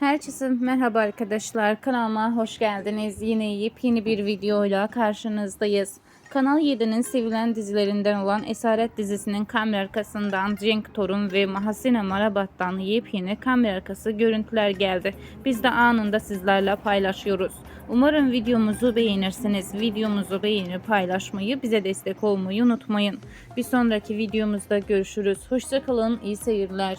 Herkese merhaba arkadaşlar. Kanalıma hoş geldiniz. Yine yepyeni bir videoyla karşınızdayız. Kanal 7'nin sevilen dizilerinden olan Esaret dizisinin kamera arkasından Cenk Torun ve Mahasine Marabat'tan yepyeni kamera arkası görüntüler geldi. Biz de anında sizlerle paylaşıyoruz. Umarım videomuzu beğenirsiniz. Videomuzu beğenip paylaşmayı, bize destek olmayı unutmayın. Bir sonraki videomuzda görüşürüz. Hoşçakalın, iyi seyirler.